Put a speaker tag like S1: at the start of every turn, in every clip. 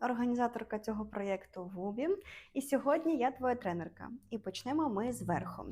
S1: організаторка цього проєкту Вубі. І сьогодні я твоя тренерка. І почнемо ми зверху.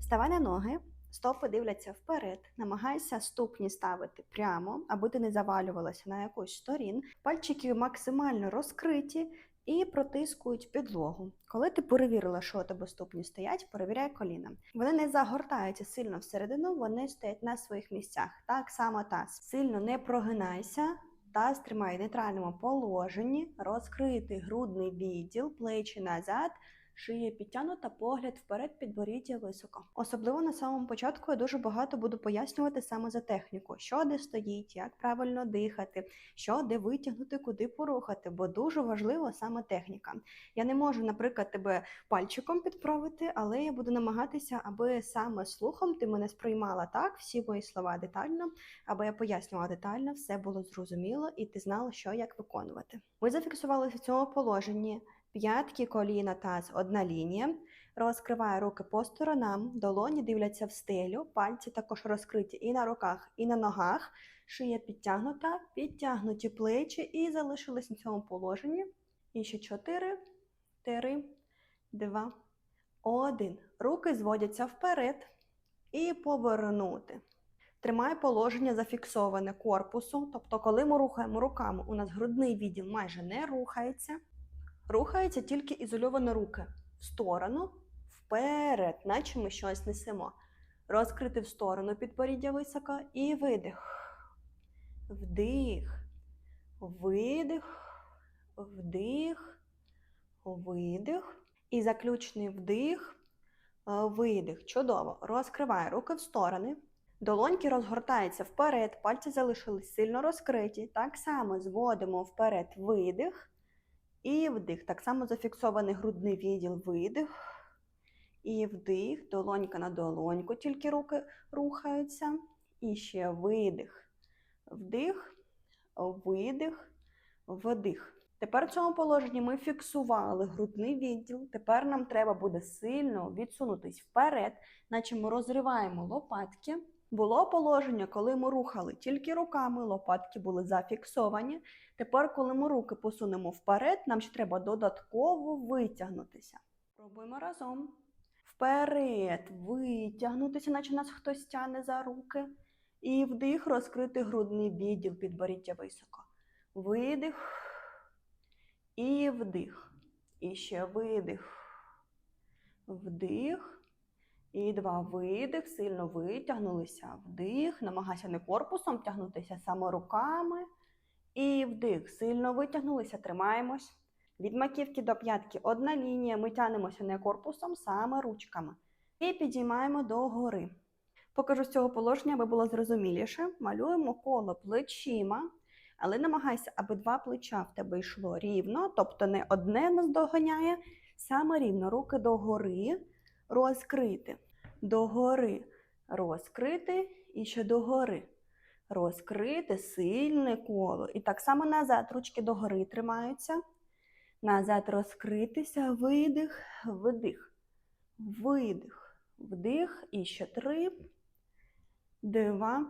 S1: Ставай на ноги, стопи дивляться вперед, намагайся ступні ставити прямо, аби ти не завалювалася на якусь сторін. Пальчики максимально розкриті і протискують підлогу. Коли ти перевірила, що у тебе ступні стоять, перевіряй коліна. Вони не загортаються сильно всередину, вони стоять на своїх місцях. Так само таз. Сильно не прогинайся. Таз тримай в нейтральному положенні, розкритий грудний відділ, плечі назад, шия підтягнута, погляд вперед, підборіддя високо. Особливо на самому початку я дуже багато буду пояснювати саме за техніку, що де стоїть, як правильно дихати, що де витягнути, куди порухати, бо дуже важлива саме техніка. Я не можу, наприклад, тебе пальчиком підправити, але я буду намагатися, аби саме слухом ти мене сприймала так, всі мої слова детально, аби я пояснювала детально, все було зрозуміло, і ти знала, що як виконувати. Ми зафіксувалися в цьому положенні. П'ятки, коліна, таз, одна лінія. Розкриваю руки по сторонам, долоні дивляться в стелю, пальці також розкриті і на руках, і на ногах. Шия підтягнута, підтягнуті плечі і залишились на цьому положенні. І ще чотири, три, два, один. Руки зводяться вперед і повернути. Тримай положення зафіксоване корпусу. Тобто, коли ми рухаємо руками, у нас грудний відділ майже не рухається. Рухаються тільки ізольовані руки в сторону, вперед, наче ми щось несемо. Розкрити в сторону підборіддя високо і видих. Вдих, видих, вдих, видих. І заключний вдих, е, видих. Чудово. Розкривай руки в сторони. Долоньки розгортаються вперед, пальці залишились сильно розкриті. Так само зводимо вперед видих. І вдих. Так само зафіксований грудний відділ видих. І вдих, долонька на долоньку, тільки руки рухаються. І ще видих. Вдих, видих, вдих. Тепер в цьому положенні ми фіксували грудний відділ. Тепер нам треба буде сильно відсунутись вперед, наче ми розриваємо лопатки. Було положення, коли ми рухали тільки руками, лопатки були зафіксовані. Тепер, коли ми руки посунемо вперед, нам ще треба додатково витягнутися. Пробуємо разом. Вперед, витягнутися, наче нас хтось тягне за руки. І вдих, розкрити грудний відділ підборіддя високо. Видих. І вдих. І ще видих. Вдих. І два видих, сильно витягнулися. Вдих. Намагайся не корпусом тягнутися, саме руками. І вдих. Сильно витягнулися, тримаємось. Від маківки до п'ятки одна лінія. Ми тягнемося не корпусом, саме ручками. І підіймаємо догори. Покажу з цього положення, аби було зрозуміліше. Малюємо коло плечима, але намагайся, аби два плеча в тебе йшло рівно, тобто не одне нас доганяє, саме рівно. Руки догори, розкрити. Догори, розкрити і ще догори. Розкрити сильне коло. І так само назад ручки догори тримаються. Назад розкритися, видих, вдих, видих, вдих. І ще три, два,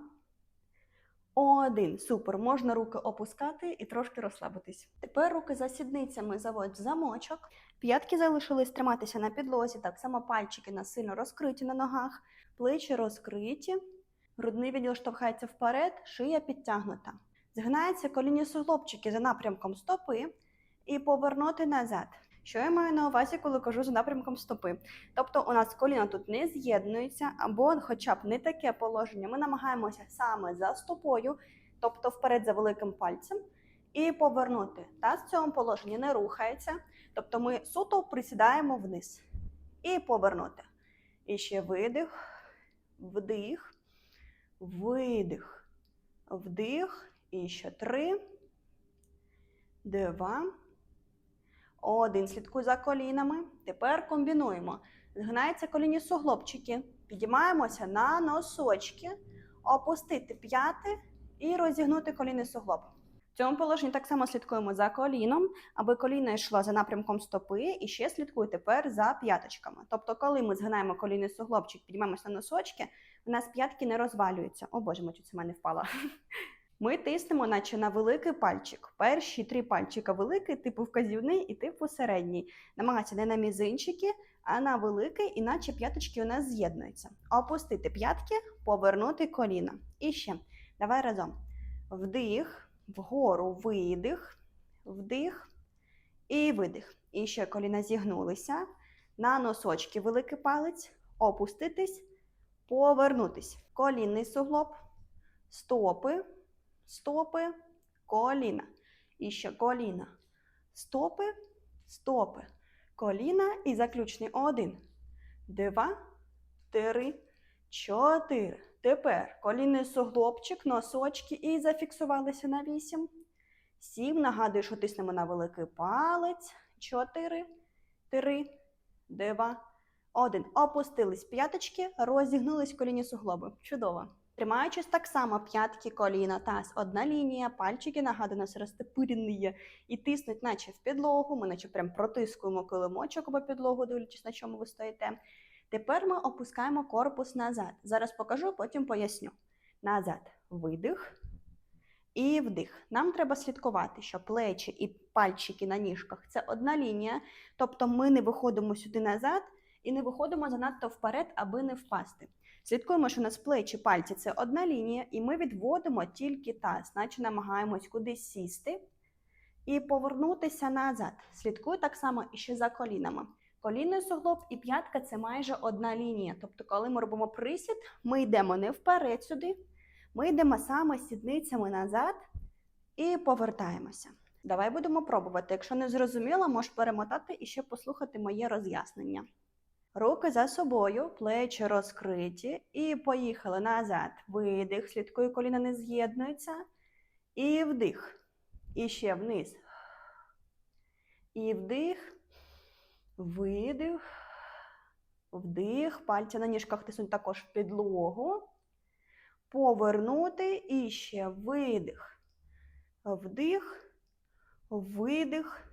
S1: один. Супер. Можна руки опускати і трошки розслабитись. Тепер руки за сідницями заводь в замочок. П'ятки залишились триматися на підлозі. Так само пальчики нас сильно розкриті на ногах, плечі розкриті. Грудний відділ штовхається вперед, шия підтягнута. Згинаються колінні суглобчики за напрямком стопи і повернути назад. Що я маю на увазі, коли кажу за напрямком стопи? Тобто у нас коліна тут не з'єднуються, або хоча б не таке положення. Ми намагаємося саме за стопою, тобто вперед за великим пальцем, і повернути. Таз в цьому положенні не рухається, тобто ми суто присідаємо вниз. І повернути. І ще видих, вдих, видих, вдих. І ще три, два, один. Слідкуй за колінами. Тепер комбінуємо. Згинаються колінні суглобчики. Підіймаємося на носочки, опустити п'яти і розігнути колінний суглоб. В цьому положенні так само слідкуємо за коліном, аби коліно йшло за напрямком стопи, і ще слідкуй тепер за п'яточками. Тобто, коли ми згинаємо колінний суглобчик, підіймаємося на носочки, у нас п'ятки не розвалюються. О боже, мочу, це мене впала. Ми тиснемо, наче на великий пальчик. Перші три пальчика великий, типу вказівний і типу середній. Намагатися не на мізинчики, а на великий, іначе п'яточки у нас з'єднуються. Опустити п'ятки, повернути коліна. І ще. Давай разом. Вдих, вгору, видих, вдих і видих. І ще коліна зігнулися. На носочки великий палець, опуститись, повернутись. Колінний суглоб, стопи, стопи, коліна. І ще коліна. Стопи, стопи, коліна і заключний один, два, три, чотири. Тепер колінний суглобчик, носочки і зафіксувалися на вісім. Сім. Нагадую, що тиснемо на великий палець. Чотири, три, два, один. Опустились п'яточки, розігнулись колінні суглоби. Чудово. Тримаючись так само п'ятки, коліна, таз, одна лінія, пальчики, нагадую, у нас розтопирені є, і тиснуть, наче в підлогу. Ми наче прям протискуємо килимочок або підлогу, дивлячись, на чому ви стоїте. Тепер ми опускаємо корпус назад. Зараз покажу, потім поясню. Назад. Видих і вдих. Нам треба слідкувати, що плечі і пальчики на ніжках це одна лінія. Тобто ми не виходимо сюди назад і не виходимо занадто вперед, аби не впасти. Слідкуємо, що у нас плечі, пальці це одна лінія, і ми відводимо тільки таз, наче намагаємось кудись сісти і повернутися назад. Слідкую так само і ще за колінами. Колінний суглоб і п'ятка це майже одна лінія. Тобто, коли ми робимо присід, ми йдемо не вперед сюди, ми йдемо саме сідницями назад і повертаємося. Давай будемо пробувати. Якщо не зрозуміло, можеш перемотати і ще послухати моє роз'яснення. Руки за собою, плечі розкриті, і поїхали назад. Видих, слідкую, коліна не з'єднуються. І вдих. І ще вниз. І вдих. Видих, вдих, пальці на ніжках тиснуть також в підлогу. Повернути і ще видих. Вдих, видих,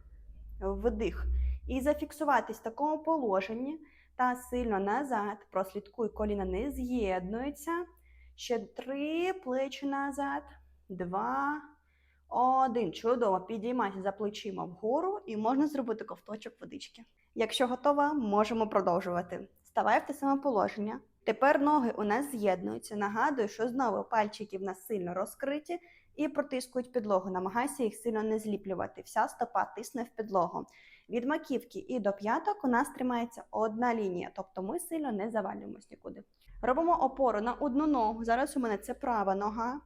S1: вдих. І зафіксуватись в такому положенні та сильно назад. Прослідкуй, коліна не з'єднуються. Ще три плечі назад. Два. Один. Чудово. Підіймайся за плечима вгору і можна зробити ковточок водички. Якщо готова, можемо продовжувати. Ставай в те саме положення. Тепер ноги у нас з'єднуються. Нагадую, що знову пальчики в нас сильно розкриті і протискують підлогу. Намагайся їх сильно не зліплювати. Вся стопа тисне в підлогу. Від маківки і до п'яток у нас тримається одна лінія, тобто ми сильно не завалюємось нікуди. Робимо опору на одну ногу. Зараз у мене це права нога.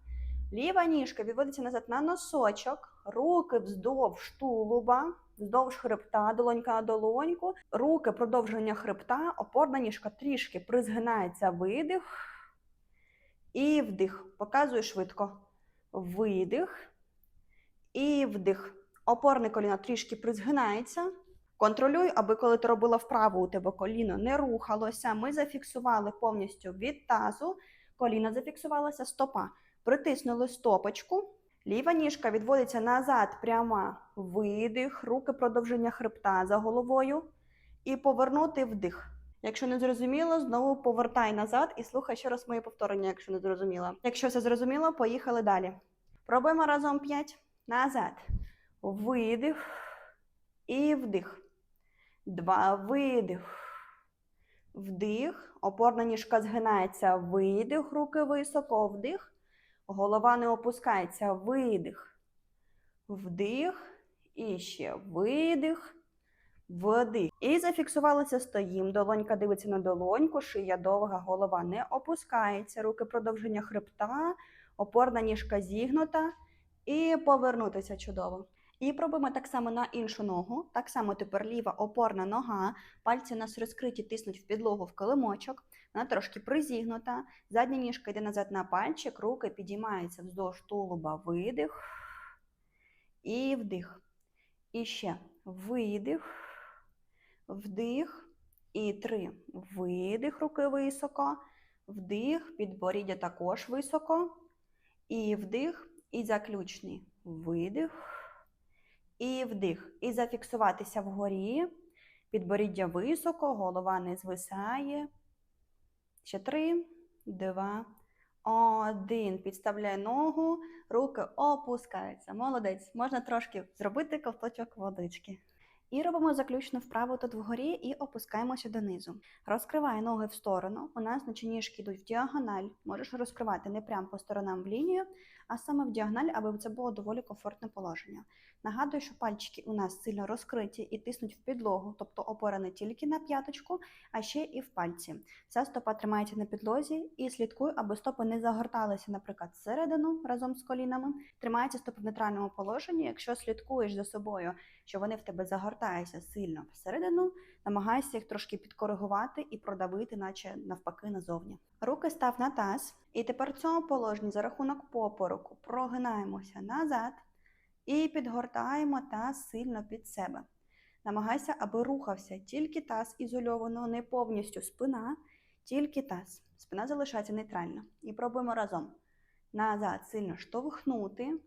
S1: Ліва ніжка відводиться назад на носочок, руки вздовж тулуба, вздовж хребта, долонька долоньку, руки продовження хребта, опорна ніжка трішки призгинається, видих і вдих. Показую швидко. Видих і вдих. Опорне коліно трішки призгинається. Контролюй, аби коли ти робила вправо, у тебе коліно не рухалося. Ми зафіксували повністю від тазу, коліно зафіксувалося, стопа. Притиснули стопочку. Ліва ніжка відводиться назад, пряма видих, руки продовження хребта за головою. І повернути вдих. Якщо не зрозуміло, знову повертай назад і слухай ще раз моє повторення, якщо не зрозуміло. Якщо все зрозуміло, поїхали далі. Пробуємо разом 5. Назад. Видих і вдих. Два. Видих. Вдих. Опорна ніжка згинається. Видих. Руки високо. Вдих. Голова не опускається. Видих. Вдих. І ще видих. Вдих. І зафіксувалися стоїм. Долонька дивиться на долоньку, шия довга, голова не опускається. Руки продовження хребта, опорна ніжка зігнута. І повернутися чудово. І пробуємо так само на іншу ногу. Так само тепер ліва опорна нога. Пальці у нас розкриті, тиснуть в підлогу в килимочок. Вона трошки призігнута. Задня ніжка йде назад на пальчик, руки підіймаються вздовж тулуба. Видих. І вдих. І ще видих. Вдих. І три. Видих, руки високо. Вдих, підборіддя також високо. І вдих. І заключний видих. І вдих. І зафіксуватися вгорі. Підборіддя високо, голова не звисає. Ще три, два, Один. Підставляй ногу, руки опускаються. Молодець. Можна трошки зробити ковточок водички. І робимо заключну вправу тут вгорі і опускаємося донизу. Розкривай ноги в сторону. У нас наче йдуть в діагональ. Можеш розкривати не прямо по сторонам в лінію, а саме в діагональ, аби це було доволі комфортне положення. Нагадую, що пальчики у нас сильно розкриті і тиснуть в підлогу, тобто опора не тільки на п'яточку, а ще і в пальці. Ця стопа тримається на підлозі і слідкуй, аби стопи не загорталися, наприклад, всередину разом з колінами. Тримається стопи в нейтральному положенні. Якщо слідкуєш за собою, що вони в тебе загортаються сильно всередину, намагайся їх трошки підкоригувати і продавити, наче навпаки, назовні. Руки став на таз, і тепер в цьому положенні за рахунок попороку прогинаємося назад і підгортаємо таз сильно під себе. Намагайся, аби рухався тільки таз ізольовано, не повністю спина, тільки таз. Спина залишається нейтральна. І пробуємо разом. Назад сильно штовхнути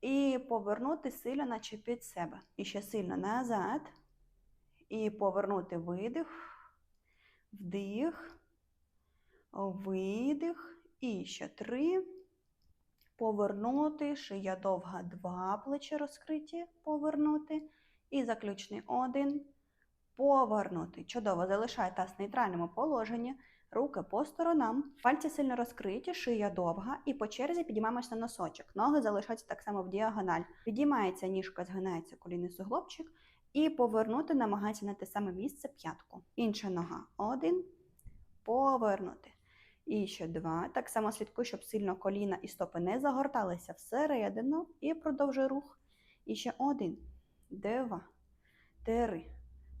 S1: і повернути сильно, наче під себе. І ще сильно назад. І повернути видих, вдих, видих. І ще три. Повернути, шия довга, два плечі розкриті, повернути. І заключний один. Повернути. Чудово, залишай таз в нейтральному положенні. Руки по сторонам, пальці сильно розкриті, шия довга, і по черзі підіймаємося на носочок. Ноги залишаються так само в діагональ. Підіймається ніжка, згинається колінний суглобчик, і повернути намагається на те саме місце п'ятку. Інша нога. Один. Повернути. І ще два. Так само слідкуй, щоб сильно коліна і стопи не загорталися всередину. І продовжуй рух. І ще один, два, три,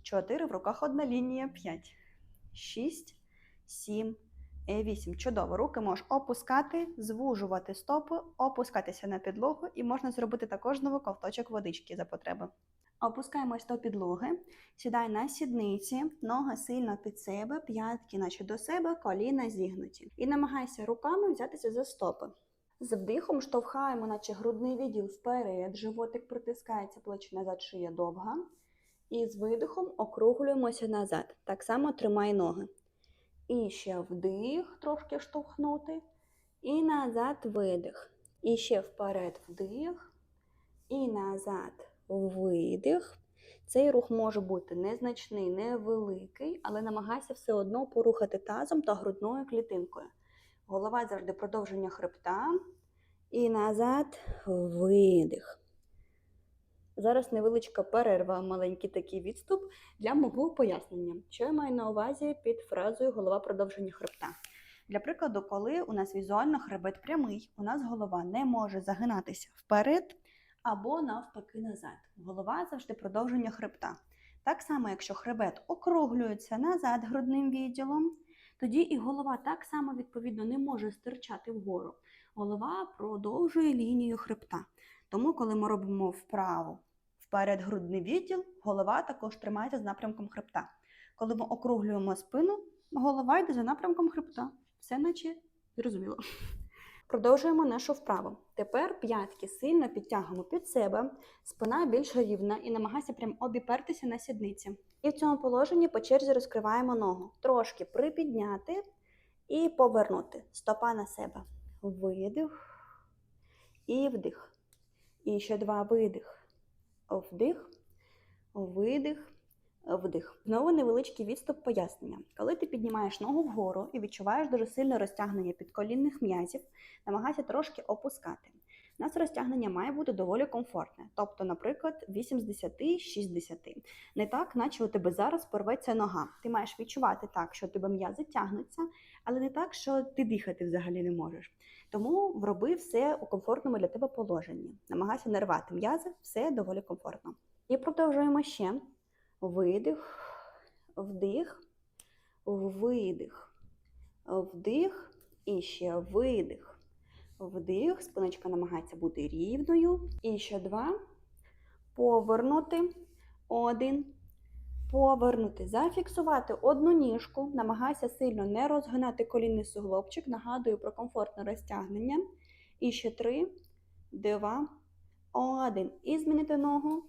S1: чотири. В руках одна лінія. П'ять, шість, сім, вісім. Чудово. Руки можеш опускати, звужувати стопи, опускатися на підлогу, і можна зробити також знову ковточок водички за потреби. Опускаємось до підлоги, сідай на сідниці, ноги сильно під себе, п'ятки, наче до себе, коліна зігнуті. І намагайся руками взятися за стопи. З вдихом штовхаємо, наче грудний відділ вперед, животик притискається, плечі назад, шия довга. І з видихом округлюємося назад. Так само тримай ноги. І ще вдих, трошки штовхнути. І назад видих. І ще вперед вдих. І назад видих. Цей рух може бути незначний, невеликий, але намагайся все одно порухати тазом та грудною клітинкою. Голова завжди продовження хребта. І назад видих. Зараз невеличка перерва, маленький такий відступ для мого пояснення. Що я маю на увазі під фразою голова продовження хребта. Для прикладу, коли у нас візуально хребет прямий, у нас голова не може загинатися вперед або навпаки назад. Голова завжди продовження хребта. Так само, якщо хребет округлюється назад грудним відділом, тоді і голова так само відповідно не може стирчати вгору. Голова продовжує лінію хребта. Тому, коли ми робимо вправо вперед грудний відділ, голова також тримається з напрямком хребта. Коли ми округлюємо спину, голова йде за напрямком хребта. Все наче зрозуміло. Продовжуємо нашу вправу. Тепер п'ятки сильно підтягуємо під себе, спина більш рівна і намагайся прям обіпертися на сідниці. І в цьому положенні по черзі розкриваємо ногу. Трошки припідняти і повернути. Стопа на себе. Видих і вдих. І ще два видих. Вдих, видих, вдих. Знову невеличкий відступ пояснення. Коли ти піднімаєш ногу вгору і відчуваєш дуже сильне розтягнення підколінних м'язів, намагайся трошки опускати. У нас розтягнення має бути доволі комфортне, тобто, наприклад, 8 з 10, 6 з 10. Не так, наче у тебе зараз порветься нога. Ти маєш відчувати так, що у тебе м'язи тягнуться, але не так, що ти дихати взагалі не можеш. Тому роби все у комфортному для тебе положенні. Намагайся не рвати м'язи, все доволі комфортно. І продовжуємо ще. Видих, вдих, видих, вдих і ще видих. Вдих, спиночка намагається бути рівною. І ще два. Повернути. Один. Повернути. Зафіксувати одну ніжку. Намагайся сильно не розгинати колінний суглобчик. Нагадую про комфортне розтягнення. І ще три, два, один. І змінити ногу.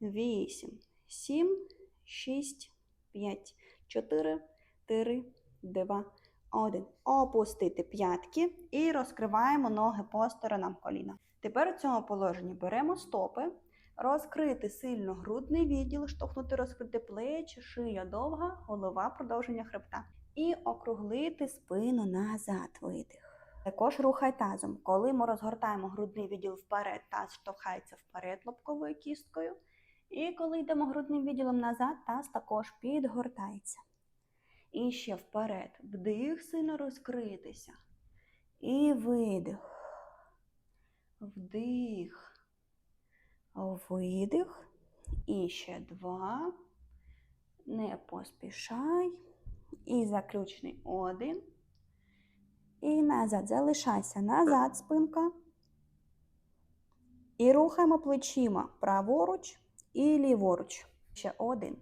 S1: Вісім, сім, шість, п'ять, чотири, три, два, Один. Опустити п'ятки і розкриваємо ноги по сторонам коліна. Тепер у цьому положенні беремо стопи, розкрити сильно грудний відділ, штовхнути, розкрити плечі, шия довга, голова продовження хребта. І округлити спину назад. Видих. Також рухай тазом. Коли ми розгортаємо грудний відділ вперед, таз штовхається вперед лобковою кісткою. І коли йдемо грудним відділом назад, таз також підгортається. І ще вперед. Вдих, сильно розкритися. І видих. Вдих. Видих. І ще два. Не поспішай. І заключний один. І назад. Залишайся. Назад спинка. І рухаємо плечима праворуч і ліворуч. Ще один,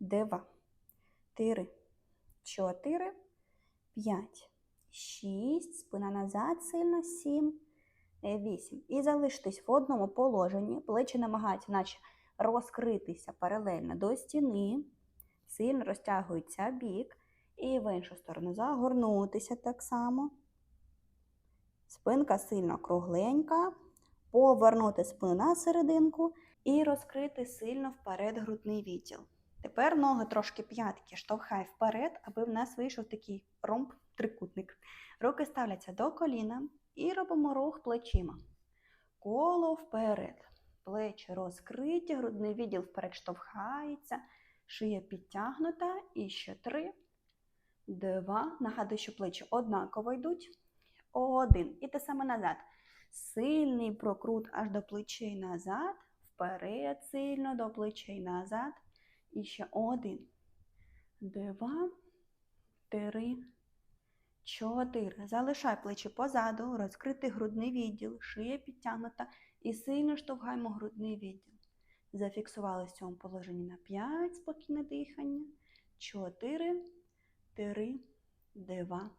S1: два, три, чотири, п'ять, шість. Спина назад сильно. Сім, вісім. І залиштесь в одному положенні. Плечі намагаються, наче розкритися паралельно до стіни. Сильно розтягується бік. І в іншу сторону загорнутися так само. Спинка сильно кругленька. Повернути спину на серединку і розкрити сильно вперед грудний відділ. Тепер ноги трошки п'ятки штовхай вперед, аби в нас вийшов такий ромб трикутник. Руки ставляться до коліна і робимо рух плечима. Коло вперед. Плечі розкриті, грудний відділ вперед штовхається, шия підтягнута. І ще три, два. Нагадую, що плечі однаково йдуть. Один. І те саме назад. Сильний прокрут аж до плечей назад. Вперед сильно до плечей назад. І ще один, два, три, чотири. Залишай плечі позаду, розкритий грудний відділ, шия підтягнута і сильно штовхаємо грудний відділ. Зафіксували в цьому положенні на 5 спокійне дихання. 4, 3, 2,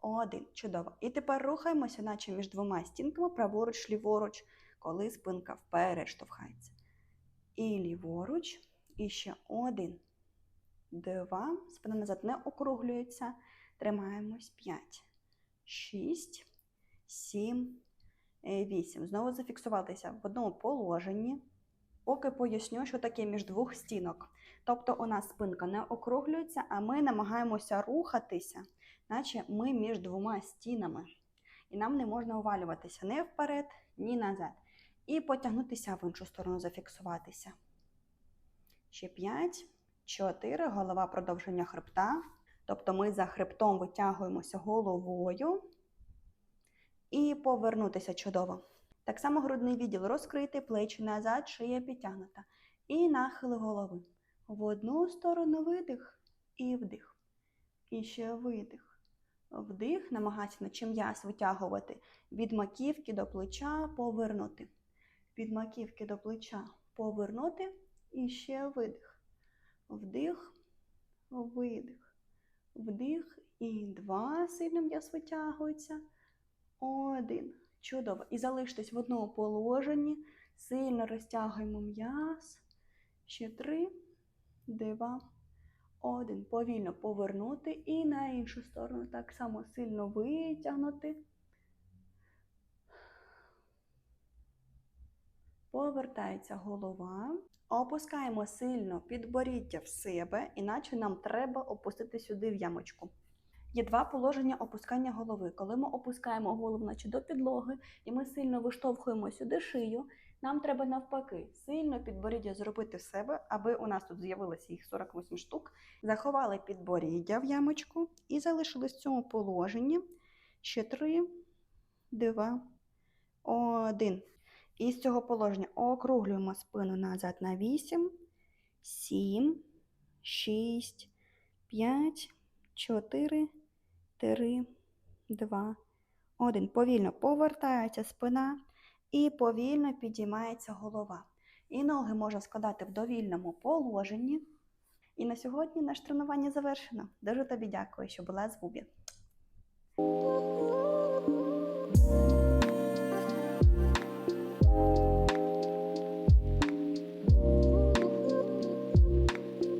S1: 1. Чудово. І тепер рухаємося, наче між двома стінками, праворуч, ліворуч коли спинка вперед штовхається. І ліворуч, і ще один, два. Спина назад не округлюється. Тримаємось. П'ять, шість, сім, вісім. Знову зафіксуватися в одному положенні. Поки поясню, що таке між двох стінок. Тобто у нас спинка не округлюється, а ми намагаємося рухатися, наче ми між двома стінами. І нам не можна увалюватися ні вперед, ні назад. І потягнутися в іншу сторону, зафіксуватися. Ще 5, 4, голова продовження хребта. Тобто ми за хребтом витягуємося головою. І повернутися чудово. Так само грудний відділ розкритий, плечі назад, шия підтягнута. І нахили голови. В одну сторону видих і вдих. І ще видих. Вдих, намагайся на м'яс витягувати від маківки до плеча, повернути від маківки до плеча повернути і ще видих. Вдих, видих, вдих і два. Сильно м'яз витягується. Один. Чудово. І залиштесь в одному положенні. Сильно розтягуємо м'яз. Ще три, два, один. Повільно повернути і на іншу сторону. Так само сильно витягнути. Повертається голова. Опускаємо сильно підборіддя в себе, іначе нам треба опустити сюди в ямочку. Є два положення опускання голови. Коли ми опускаємо голову наче до підлоги, і ми сильно виштовхуємо сюди шию, нам треба навпаки сильно підборіддя зробити в себе, аби у нас тут з'явилося їх 48 штук. Заховали підборіддя в ямочку і залишились в цьому положенні ще 3, 2, 1. І з цього положення округлюємо спину назад на 8, 7, 6, 5, 4, 3, 2, 1. Повільно повертається спина і повільно підіймається голова. І ноги можна складати в довільному положенні. І на сьогодні наше тренування завершено. Дуже тобі дякую, що була з Бубі.